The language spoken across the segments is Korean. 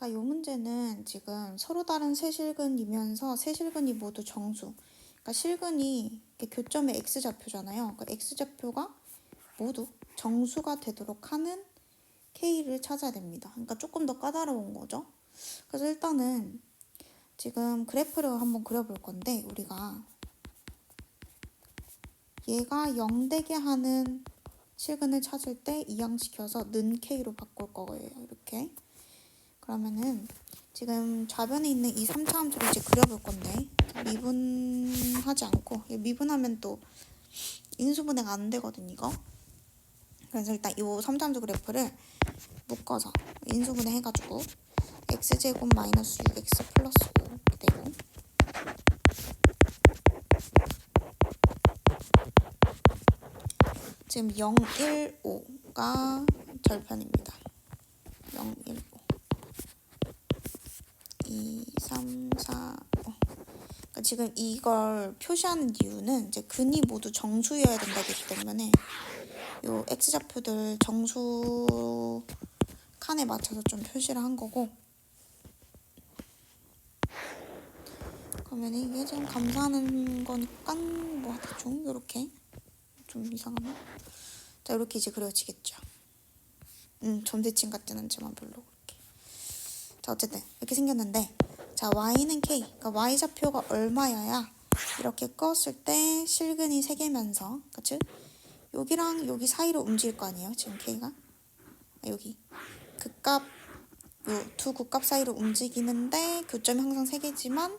자, 이 문제는 지금 서로 다른 세 실근이면서 세 실근이 모두 정수. 그러니까 실근이 교점의 x좌표잖아요. 그 x좌표가 모두 정수가 되도록 하는 k를 찾아야 됩니다. 그러니까 조금 더 까다로운 거죠. 그래서 일단은 지금 그래프를 한번 그려볼 건데 우리가 얘가 0 되게 하는 실근을 찾을 때 이항시켜서 는 k로 바꿀 거예요. 이렇게. 그러면은 지금 좌변에 있는 이 3차 함수를 이제 그려볼 건데 미분하지 않고 미분하면 또 인수분해가 안 되거든 이거. 그래서 일단 이 3차 함수 그래프를 묶어서 인수분해 해가지고 x제곱 마이너스 6x 플러스 5 이렇게 되고 지금 0, 1, 5가 절편입니다. 0, 1, 5 2, 3, 4, 5 그러니까 지금 이걸 표시하는 이유는 이제 근이 모두 정수여야 된다기 때문에 요 x좌표들 정수 칸에 맞춰서 좀 표시를 한 거고 그러면 이게 지금 감사하는 거니까 뭐 대충 요렇게 좀 이상하나? 자 이렇게 이제 그려지겠죠. 음 존재칭 같진 않지만 별로 그렇게. 자 어쨌든 이렇게 생겼는데 자 y는 k 그러니까 y 좌표가 얼마여야 이렇게 껐을 때 실근이 세 개면서 그치? 여기랑 여기 사이로 움직일 거 아니에요 지금 k가 아, 여기 극값 요두 극값 사이로 움직이는데 교점이 항상 세 개지만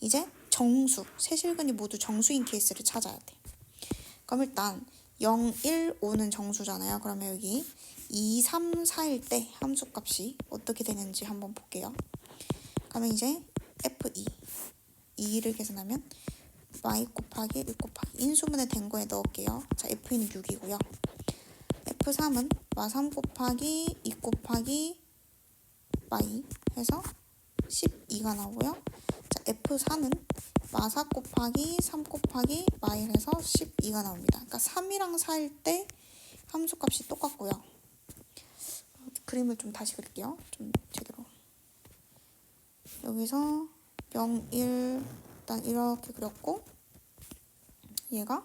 이제 정수 세 실근이 모두 정수인 케이스를 찾아야 돼. 그럼 일단 0, 1, 5는 정수잖아요. 그러면 여기 2, 3, 4일 때 함수값이 어떻게 되는지 한번 볼게요. 그러면 이제 F2, 2를 계산하면 y 곱하기 1 곱하기 인수분해 된 거에 넣을게요. 자, F2는 6이고요. F3은 마3 곱하기 2 곱하기 y 해서 12가 나오고요. 자, F4는 마4 곱하기 3 곱하기 y 해서 12가 나옵니다. 그러니까 3이랑 4일 때 함수값이 똑같고요. 그림을 좀 다시 그릴게요. 좀 제대로. 여기서 0, 1 일단 이렇게 그렸고 얘가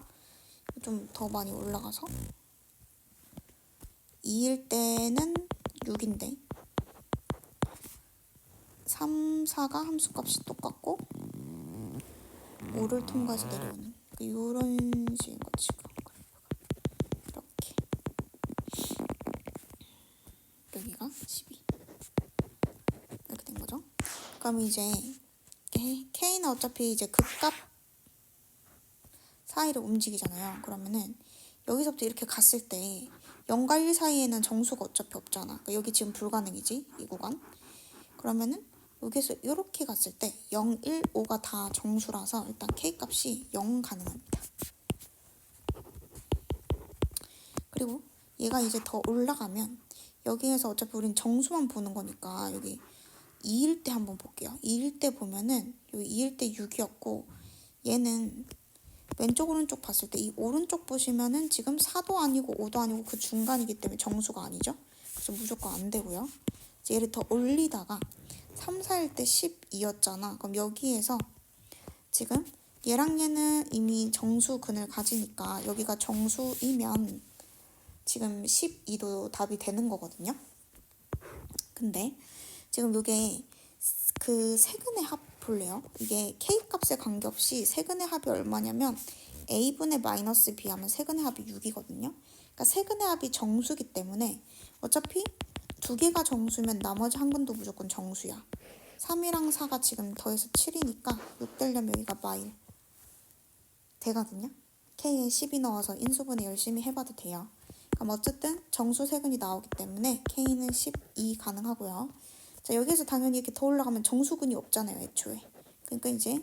좀 더 많이 올라가서 2일 때는 6인데 3, 4가 함수값이 똑같고 5를 통과해서 내려오는 이런 식인 거지 이렇 그럼 이제 K는 어차피 이제 극값 사이를 움직이잖아요. 그러면은 여기서부터 이렇게 갔을 때 0과 1 사이에는 정수가 어차피 없잖아. 그러니까 여기 지금 불가능이지 이 구간. 그러면은 여기서 이렇게 갔을 때 0, 1, 5가 다 정수라서 일단 K값이 0 가능합니다. 그리고 얘가 이제 더 올라가면 여기에서 어차피 우린 정수만 보는 거니까 여기 2일 때 한번 볼게요. 2일 때 보면은 여기 2일 때 6이었고 얘는 왼쪽 오른쪽 봤을 때 이 오른쪽 보시면은 지금 4도 아니고 5도 아니고 그 중간이기 때문에 정수가 아니죠. 그래서 무조건 안 되고요. 얘를 더 올리다가 3, 4일 때 12였잖아. 그럼 여기에서 지금 얘랑 얘는 이미 정수 근을 가지니까 여기가 정수이면 지금 12도 답이 되는 거거든요. 근데 지금 이게 그 세근의 합 볼래요? 이게 k 값에 관계없이 세근의 합이 얼마냐면 a분의 마이너스 b 하면 세근의 합이 6이거든요. 그러니까 세근의 합이 정수기 때문에 어차피 두 개가 정수면 나머지 한 근도 무조건 정수야. 3이랑 4가 지금 더해서 7이니까 6 되려면 여기가 마일 되거든요. K에 10이 넣어서 인수분해 열심히 해봐도 돼요. 그럼 어쨌든 정수 세근이 나오기 때문에 K는 12 가능하고요. 자 여기서 당연히 이렇게 더 올라가면 정수근이 없잖아요 애초에. 그러니까 이제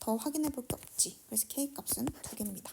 더 확인해 볼 게 없지. 그래서 K 값은 두 개입니다.